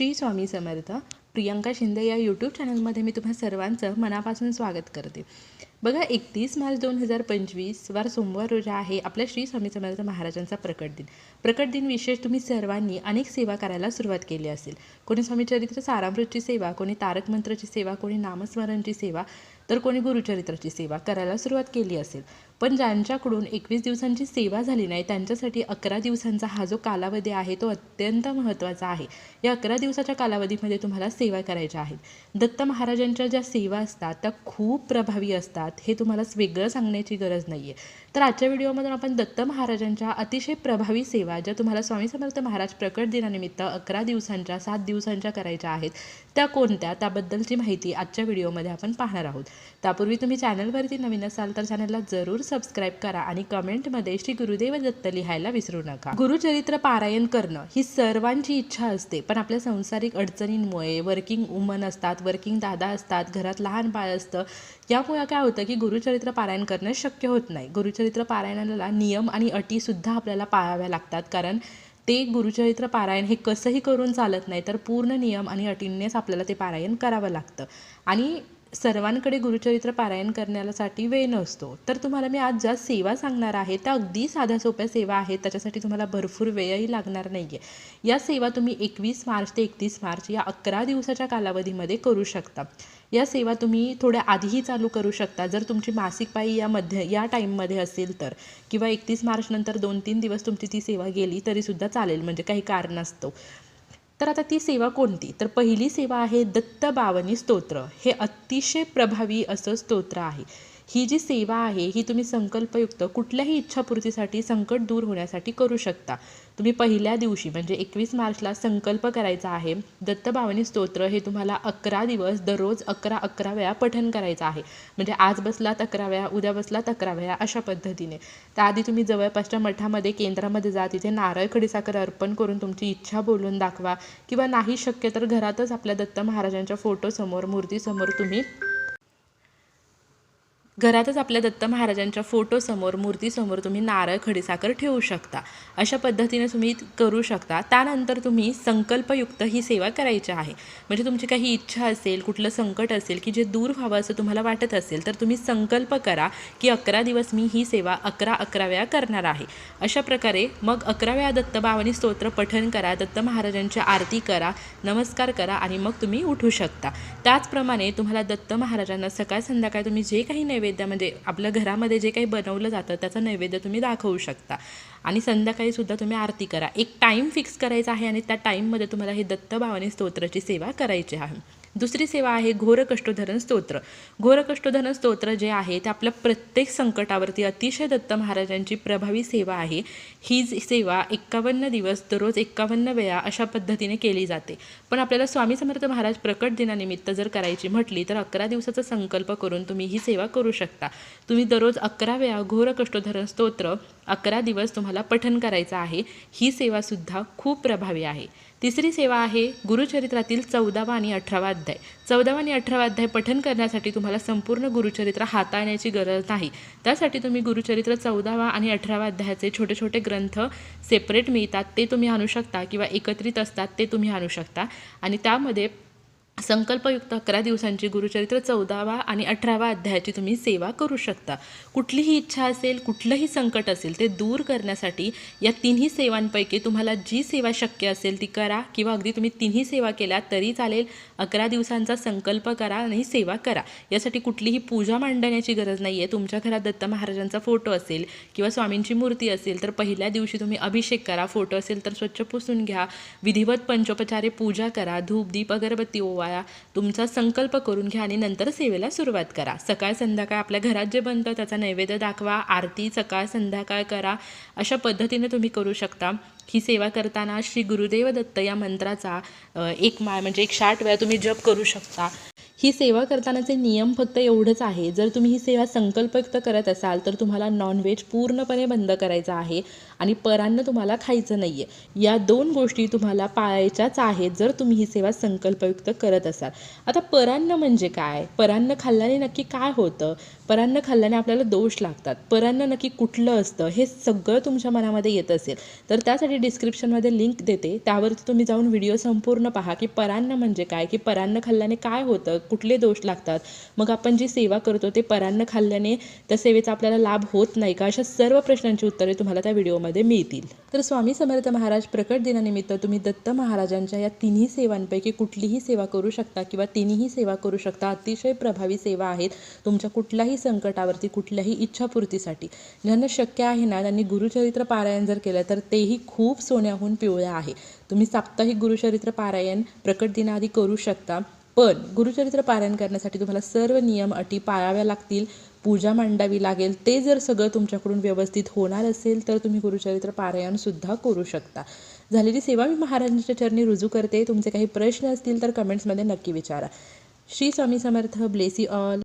श्री स्वामी समर्थ प्रियंका शिंदे या यूट्यूब चॅनलमध्ये मी तुम्हा सर्वांचं मनापासून स्वागत करते. बघा एकतीस मार्च दोन हजार पंचवीस वार सोमवार रोजी आहे आपल्या श्री स्वामी समर्थ महाराजांचा प्रकट दिन. प्रकट दिन विशेष तुम्ही सर्वांनी अनेक सेवा करायला सुरुवात केली असेल. कोणी स्वामी चरित्र सारामृतची सेवा कोणी तारक मंत्राची सेवा कोणी नामस्मरणची सेवा तर कोणी गुरुचरित्राची सेवा करायला सुरुवात केली असेल. पण ज्यांच्याकडून एकवीस दिवसांची सेवा झाली नाही त्यांच्यासाठी अकरा दिवसांचा हा जो कालावधी आहे तो अत्यंत महत्त्वाचा आहे. या अकरा दिवसाच्या कालावधीमध्ये तुम्हाला सेवा करायच्या आहेत. दत्त महाराजांच्या ज्या सेवा असतात त्या खूप प्रभावी असतात हे तुम्हाला वेगळं सांगण्याची गरज नाही आहे तर आजच्या व्हिडिओमधून आपण दत्त महाराजांच्या अतिशय प्रभावी सेवा ज्या तुम्हाला स्वामी समर्थ महाराज प्रकट दिनानिमित्त अकरा दिवसांच्या सात दिवसांच्या करायच्या आहेत त्या कोणत्या? त्याबद्दलची माहिती आजच्या व्हिडिओमध्ये आपण पाहणार आहोत. त्यापूर्वी तुम्ही चॅनलवरती नवीन असाल तर चॅनलला जरूर सबस्क्राईब करा आणि कमेंटमध्ये श्री गुरुदेव दत्त लिहायला विसरू नका. गुरुचरित्र पारायण करणं ही सर्वांची इच्छा असते पण आपल्या संसारिक अडचणींमुळे वर्किंग वुमन असतात वर्किंग दादा असतात घरात लहान बाळ असतं यामुळे काय होतं की गुरुचरित्र पारायण करणं शक्य होत नाही. गुरुचरित्र पारायणाला नियम आणि अटीसुद्धा आपल्याला पाळाव्या लागतात कारण ते गुरुचरित्र पारायण हे कसंही करून चालत नाही तर पूर्ण नियम आणि अटींनीच आपल्याला ते पारायण करावं लागतं. आणि सर्वांकडे गुरुचरित्र पारायण करण्यासाठी वेळ नसतो. तर तुम्हाला मी आज ज्या सेवा सांगणार आहे त्या अगदी साध्या सोप्या सेवा आहेत त्याच्यासाठी तुम्हाला भरपूर वेळही लागणार नाही आहे या सेवा तुम्ही एकवीस मार्च ते एकतीस मार्च या अकरा दिवसाच्या कालावधीमध्ये करू शकता. या सेवा तुम्ही थोड्या आधीही चालू करू शकता. जर तुमची मासिक पाळी यामध्ये या टाईममध्ये असेल तर किंवा एकतीस मार्च नंतर दोन तीन दिवस तुमची ती सेवा गेली तरीसुद्धा चालेल. म्हणजे काही कारण असतो तर आता ती सेवा कोणती? तर पहिली सेवा आहे दत्त बावनी स्तोत्र. हे अतिशय प्रभावी असं स्तोत्र आहे. ही जी सेवा आहे ही तुम्ही संकल्पयुक्त कुठल्याही इच्छापूर्तीसाठी संकट दूर होण्यासाठी करू शकता. तुम्ही पहिल्या दिवशी म्हणजे एकवीस मार्चला संकल्प करायचा आहे दत्तभावनी स्तोत्र हे तुम्हाला अकरा दिवस दररोज अकरा अकरा वेळा पठन करायचं आहे. म्हणजे आज बसलात अकरा वेळा उद्या बसलात अकरा वेळा अशा पद्धतीने. त्याआधी तुम्ही जवळपासच्या मठामध्ये केंद्रामध्ये जा तिथे नारळ खडीसाखर अर्पण करून तुमची इच्छा बोलून दाखवा. किंवा नाही शक्य तर घरातच आपल्या दत्त महाराजांच्या फोटोसमोर मूर्तीसमोर तुम्ही घरातच आपल्या दत्त महाराजांच्या फोटोसमोर मूर्तीसमोर तुम्ही नारळ खडीसाखर ठेवू शकता. अशा पद्धतीने तुम्ही करू शकता. त्यानंतर तुम्ही संकल्पयुक्त ही सेवा करायची आहे. म्हणजे तुमची काही इच्छा असेल कुठलं संकट असेल की जे दूर व्हावं असं तुम्हाला वाटत असेल तर तुम्ही संकल्प करा की अकरा दिवस मी ही सेवा अकरा अकरा वेळा करणार आहे. अशा प्रकारे मग अकरा वेळा दत्तभावानी स्तोत्र पठन करा दत्त महाराजांची आरती करा नमस्कार करा आणि मग तुम्ही उठू शकता. त्याचप्रमाणे तुम्हाला दत्त महाराजांना सकाळ संध्याकाळ तुम्ही जे काही नैवेद्य म्हणजे आपल्या घरामध्ये जे काही बनवलं जातं त्याचं नैवेद्य तुम्ही दाखवू शकता. आणि संध्याकाळीसुद्धा तुम्ही आरती करा. एक टाईम फिक्स करायचा आहे आणि त्या टाईममध्ये तुम्हाला ही दत्तभावानी स्तोत्राची सेवा करायची आहे. दुसरी सेवा आहे घोर कष्टोधरण स्तोत्र. घोरकष्टोधरण स्तोत्र जे आहे ते आपल्या प्रत्येक संकटावरती अतिशय दत्त महाराजांची प्रभावी सेवा आहे. ही सेवा एक्कावन्न दिवस दररोज एक्कावन्न वेळा अशा पद्धतीने केली जाते. पण आपल्याला स्वामी समर्थ महाराज प्रकट दिनानिमित्त जर करायची म्हटली तर अकरा दिवसाचा संकल्प करून तुम्ही ही सेवा करू शकता. तुम्ही दररोज अकरा वेळा घोरकष्टोधरण स्तोत्र अकरा दिवस तुम्हाला पठन करायचं आहे. ही सेवासुद्धा खूप प्रभावी आहे. तिसरी सेवा आहे गुरुचरित्रातील चौदावा आणि अठरावा अध्याय. चौदावा आणि अठरावा अध्याय पठन करण्यासाठी तुम्हाला संपूर्ण गुरुचरित्र हाताळण्याची गरज नाही. त्यासाठी तुम्ही गुरुचरित्र चौदावा आणि अठरावा अध्यायाचे छोटे छोटे ग्रंथ सेपरेट मिळतात ते तुम्ही आणू शकता किंवा एकत्रित असतात ते तुम्ही आणू शकता. आणि त्यामध्ये संकल्पयुक्त अकरा दिवसांची गुरुचरित्र चौदावा आणि अठरावा अध्यायाची तुम्ही सेवा करू शकता. कुठलीही इच्छा असेल कुठलंही संकट असेल ते दूर करण्यासाठी या तिन्ही सेवांपैकी तुम्हाला जी सेवा शक्य असेल ती करा किंवा अगदी तुम्ही तिन्ही सेवा केल्या तरी चालेल. अकरा दिवसांचा संकल्प करा आणि सेवा करा. यासाठी कुठलीही पूजा मांडण्याची गरज नाही आहे तुमच्या घरात दत्त महाराजांचा फोटो असेल किंवा स्वामींची मूर्ती असेल तर पहिल्या दिवशी तुम्ही अभिषेक करा. फोटो असेल तर स्वच्छ पुसून घ्या. विधिवत पंचोपचारे पूजा करा. धूप दीप अगरबत्ती पाळा तुमचा संकल्प करून घ्या आणि नंतर सेवेला सुरुवात करा. सकाळ संध्याकाळ आपल्या घरात जे बनतं त्याचा नैवेद्य दाखवा आरती सकाळ संध्याकाळ करा अशा पद्धतीने तुम्ही करू शकता. ही सेवा करताना श्री गुरुदेव दत्त या मंत्राचा एक माळ म्हणजे एक साठ वेळा तुम्ही जप करू शकता. ही सेवा करतानाचे नियम फक्त एवढंच आहे. जर तुम्ही ही सेवा संकल्पयुक्त करत असाल तर तुम्हाला नॉनव्हेज पूर्णपणे बंद करायचं आहे आणि परान्न तुम्हाला खायचं नाही आहे या दोन गोष्टी तुम्हाला पाळायच्याच आहेत जर तुम्ही ही सेवा संकल्पयुक्त करत असाल. आता परान्न म्हणजे काय? परान्न खाल्ल्याने नक्की काय होतं? परान्न खाल्ल्याने आपल्याला दोष लागतात. परान्न नक्की कुठलं असतं हे सगळं तुमच्या मनामध्ये येत असेल. तर त्यासाठी डिस्क्रिप्शनमध्ये लिंक देते. त्यावरती तुम्ही जाऊन व्हिडिओ संपूर्ण पहा की परान्न म्हणजे काय? की परान्न खाल्ल्याने काय होतं? कुठले दोष लागतात? मग आपण जी सेवा करतो ते परान्न खाल्ल्याने त्या सेवेचा आपल्याला लाभ होत नाही का? अशा सर्व प्रश्नांची उत्तरे तुम्हाला त्या व्हिडिओमध्ये मिळतील. तर स्वामी समर्थ महाराज प्रकट दिनानिमित्त तुम्ही दत्त महाराजांच्या या तिन्ही सेवांपैकी कुठलीही सेवा करू शकता किंवा तिन्हीही सेवा करू शकता अतिशय प्रभावी सेवा आहेत तुमच्या कुठल्याही संकटावरती कुठल्याही इच्छापूर्तीसाठी. ज्यांना शक्य आहे ना त्यांनी गुरुचरित्र पारायण जर केलं तर तेही खूप सोन्याहून पिवळं आहे. तुम्ही साप्ताहिक गुरुचरित्र पारायण प्रकट दिनाआधी करू शकता. पण गुरुचरित्र पारायण करण्यासाठी तुम्हाला सर्व नियम अटी पाळाव्या लागतील. पूजा मांडावी लागेल. ते जर सगळं तुमच्याकडून व्यवस्थित होणार असेल तर तुम्ही गुरुचरित्र पारायणसुद्धा करू शकता. झालेली सेवा मी महाराजांच्या चरणी रुजू करते. तुमचे काही प्रश्न असतील तर कमेंट्समध्ये नक्की विचारा. श्री स्वामी समर्थ. ब्लेसी ऑल